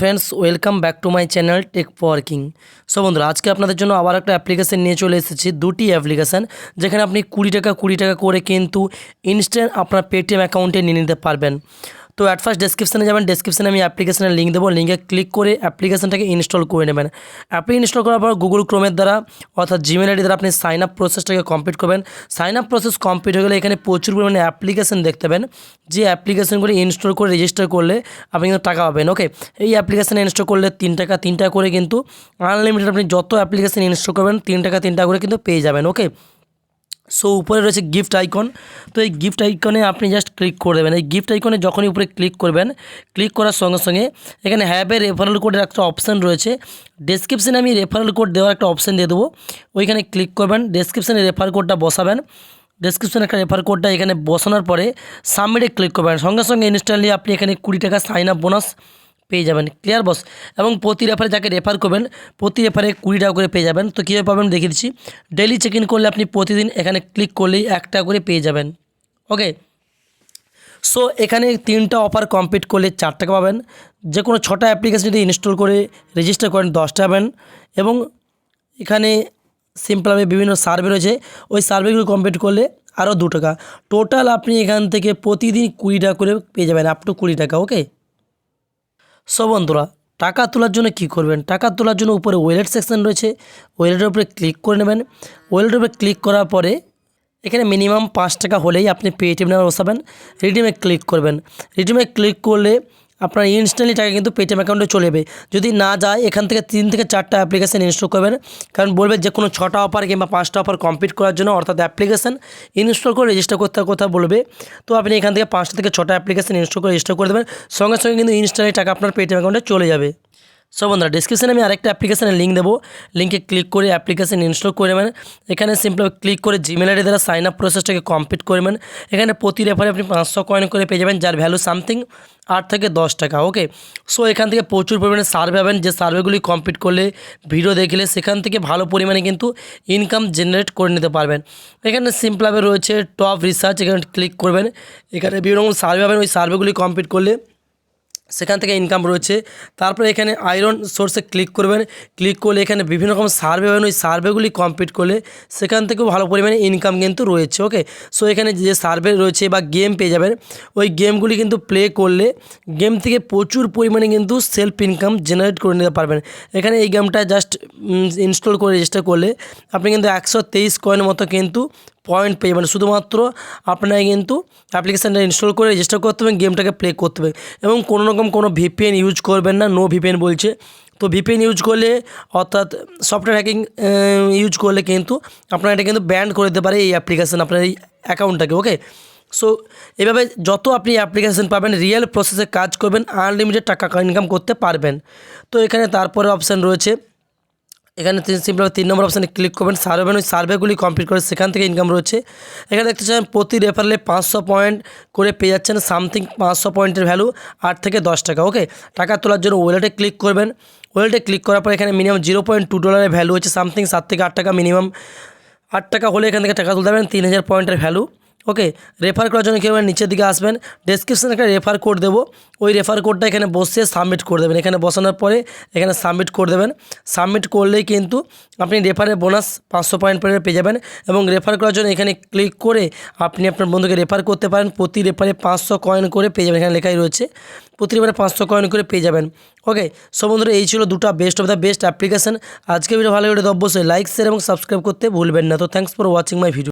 Friends welcome back to my channel tech working so বন্ধুরা, আজকে আপনাদের জন্য আবার একটা অ্যাপ্লিকেশান নিয়ে চলে এসেছি, দুটি অ্যাপ্লিকেশান যেখানে আপনি কুড়ি টাকা কুড়ি টাকা করে কিন্তু ইনস্ট্যান্ট আপনার পেটিএম অ্যাকাউন্টে নিয়ে নিতে পারবেন। তো অ্যাট ফার্স্ট ডেসক্রিপশানে যাবেন ডেসক্রিপশানে আমি অ্যাপ্লিকেশনের লিঙ্ক দেবো। লিঙ্কে ক্লিক করে অ্যাপ্লিকেশনটাকে ইনস্টল করে নেবেন। অ্যাপটি ইনস্টল করার পর গুগল ক্রোমের দ্বারা অর্থাৎ জিমেল আইডি দ্বারা আপনি সাইন আপ প্রসেসটাকে কমপ্লিট করবেন। সাইন আপ প্রসেস কমপ্লিট হয়ে গেলে এখানে প্রচুর পরিমাণে অ্যাপ্লিকেশন দেখতে পাবেন। যে অ্যাপ্লিকেশনগুলি ইনস্টল করে রেজিস্টার করলে আপনি কিন্তু টাকা পাবেন ওকে এই অ্যাপ্লিকেশান ইনস্টল করলে তিন টাকা তিন টাকা করে কিন্তু আনলিমিটেড আপনি যত অ্যাপ্লিকেশন ইনস্টল করবেন, তিন টাকা তিন টাকা করে কিন্তু পেয়ে যাবেন ওকে সো উপরে রয়েছে গিফট আইকন তো এই গিফট আইকনে আপনি জাস্ট ক্লিক করে দেবেন। এই গিফট আইকনে যখনই উপরে ক্লিক করবেন ক্লিক করার সঙ্গে সঙ্গে এখানে হ্যাবে রেফারেল কোডের একটা অপশান রয়েছে। ডেসক্রিপশানে আমি রেফারেল কোড দেওয়ার একটা অপশান দিয়ে দেবো। ওইখানে ক্লিক করবেন ডেসক্রিপশানে রেফার কোডটা বসাবেন। ডেসক্রিপশানে একটা রেফার কোডটা এখানে বসানোর পরে সাবমিটে ক্লিক করবেন। সঙ্গে সঙ্গে ইনস্ট্যান্টলি আপনি এখানে কুড়ি টাকা সাইন আপ বোনাস পেয়ে যাবেন। ক্লিয়ার বস এবং প্রতি রেফারে যাকে রেফার করবেন, প্রতি রেফারে কুড়ি টাকা করে পেয়ে যাবেন। তো কীভাবে পাবেন দেখিয়ে দিচ্ছি? ডেলি চেক ইন করলে আপনি প্রতিদিন এখানে ক্লিক করলেই এক টাকা করে পেয়ে যাবেন। ওকে সো এখানে তিনটা অফার কমপ্লিট করলে চার টাকা পাবেন। যে কোনো ছটা অ্যাপ্লিকেশন যদি ইনস্টল করে রেজিস্টার করেন দশটা পাবেন। এবং এখানে সিম্পলভাবে বিভিন্ন সার্ভে রয়েছে। ওই সার্ভেগুলো কমপ্লিট করলে আরও দু টাকা। টোটাল আপনি এখান থেকে প্রতিদিন কুড়ি টাকা করে পেয়ে যাবেন আপ টু কুড়ি টাকা ওকে সো বন্ধুরা, টাকা তোলার জন্য কি করবেন? টাকা তোলার জন্য উপরে ওয়েলেট সেকশন রয়েছে। ওয়েলেটের উপরে ক্লিক করে নেবেন। ওয়েলেটের উপরে ক্লিক করার পরে এখানে মিনিমাম পাঁচ টাকা হলেই আপনি পেটিএম নাম্বার বসাবেন রিডিমে ক্লিক করবেন। রিডিমে ক্লিক করলে আপনার ইনস্ট্যান্টলি টাকা কিন্তু পেটিএম অ্যাকাউন্টে চলে যাবে। যদি না যায়, এখান থেকে তিন থেকে চারটা অ্যাপ্লিকেশান ইনস্টল করবেন। কারণ বলবে যে কোনো ছটা অফার কিংবা পাঁচটা অফার কমপ্লিট করার জন্য অর্থাৎ অ্যাপ্লিকেশান ইনস্টল করে রেজিস্টার করতে কথা বলবে। তো আপনি এখান থেকে পাঁচটা থেকে ছটা অ্যাপ্লিকেশান ইনস্টল করে রেজিস্টার করে দেবেন। সঙ্গে সঙ্গে কিন্তু ইনস্ট্যান্টলি টাকা আপনার পেটিএম অ্যাকাউন্টে চলে যাবে। সো বন্ধুরা ডিসক্রিপশানে আমি আরেকটা অ্যাপ্লিকেশানের লিঙ্ক দেবো। লিঙ্কে ক্লিক করে অ্যাপ্লিকেশান ইনস্টল করে নেবেন। এখানে সিম্পল ক্লিক করে জিমেল আইডি দ্বারা সাইন আপ প্রসেসটাকে কমপ্লিট করে নেবেন। এখানে প্রতি রেফারে আপনি পাঁচশো কয়েন করে পেয়ে যাবেন, যার ভ্যালু সামথিং আট থেকে দশ টাকা ওকে সো এখান থেকে প্রচুর পরিমাণে সার্ভে পাবেন। যে সার্ভেগুলি কমপ্লিট করলে ভিডিও দেখলে, সেখান থেকে ভালো পরিমাণে কিন্তু ইনকাম জেনারেট করে নিতে পারবেন। এখানে সিম্পলভাবে রয়েছে টপ রিসার্চ এখানে ক্লিক করবেন। এখানে বিভিন্ন রকম সার্ভে পাবেন। ওই সার্ভেগুলি কমপ্লিট করলে সেখান থেকে ইনকাম রয়েছে। তারপরে এখানে আয়রন সোর্সে ক্লিক করবেন। ক্লিক করলে এখানে বিভিন্ন রকম সার্ভে পাবেন ওই সার্ভেগুলি কমপ্লিট করলে সেখান থেকেও ভালো পরিমাণে ইনকাম কিন্তু রয়েছে ওকে সো এখানে যে সার্ভে রয়েছে বা গেম পেয়ে যাবেন, ওই গেমগুলি কিন্তু প্লে করলে গেম থেকে প্রচুর পরিমাণে কিন্তু সেলফ ইনকাম জেনারেট করে নিতে পারবেন। এখানে এই গেমটা জাস্ট ইনস্টল করে রেজিস্টার করলে আপনি কিন্তু একশো তেইশ কয়েন মতো কিন্তু পয়েন্ট পেয়ে মানে শুধুমাত্র আপনাকে কিন্তু অ্যাপ্লিকেশানটা ইনস্টল করে রেজিস্টার করতে হবে গেমটাকে প্লে করতে হবে। এবং কোনো রকম কোনো ভিপিএন ইউজ করবেন না নো ভিপিএন বলছে। তো ভিপিএন ইউজ করলে, অর্থাৎ সফটওয়্যার হ্যাকিং ইউজ করলে কিন্তু আপনার এটা কিন্তু ব্যান্ড করে দিতে পারে এই অ্যাপ্লিকেশান আপনার এই অ্যাকাউন্টটাকে ওকে সো এভাবে যত আপনি অ্যাপ্লিকেশান পাবেন রিয়েল প্রসেসে কাজ করবেন আনলিমিটেড টাকা ইনকাম করতে পারবেন। তো এখানে তারপরে অপশান রয়েছে এখানে তিন সিম্পল তিন নম্বর অপশানে ক্লিক করবেন সার্ভে ওই সার্ভেগুলি কমপ্লিট করে সেখান থেকে ইনকাম রয়েছে। এখানে দেখতে চান প্রতি রেফারেলে পাঁচশো পয়েন্ট করে পেয়ে যাচ্ছেন সামথিং পাঁচশো পয়েন্টের ভ্যালু আট থেকে দশ টাকা ওকে টাকা তোলার জন্য ওয়েলেটে ক্লিক করবেন। ওয়েলেটে ক্লিক করার পর এখানে মিনিমাম জিরো পয়েন্ট টু ডলারের ভ্যালু হচ্ছে সামথিং সাত থেকে আট টাকা মিনিমাম আট টাকা হলে এখান থেকে টাকা তুলতে পারবেন, তিন হাজার পয়েন্টের ভ্যালু ওকে রেফার করার জন্য কীভাবে নিচের দিকে আসবেন। ডেসক্রিপশানে একটা রেফার কোড দেবো। ওই রেফার কোডটা এখানে বসে সাবমিট করে দেবেন। এখানে বসানোর পরে এখানে সাবমিট করে দেবেন। সাবমিট করলেই কিন্তু আপনি রেফারে বোনাস পাঁচশো পয়েন্ট পরে পেয়ে যাবেন এবং রেফার করার জন্য এখানে ক্লিক করে আপনি আপনার বন্ধুকে রেফার করতে পারেন। প্রতি রেফারে পাঁচশো কয়েন করে পেয়ে যাবেন। এখানে লেখাই রয়েছে। প্রতি রেফারে পাঁচশো কয়েন করে পেয়ে যাবেন। ওকে সব বন্ধুরা, এই ছিল দুটো best of the best application আজকে ভিডিও ভালো লাগে অবশ্যই লাইক শেয়ার এবং সাবস্ক্রাইব করতে ভুলবেন না। তো thanks for watching my video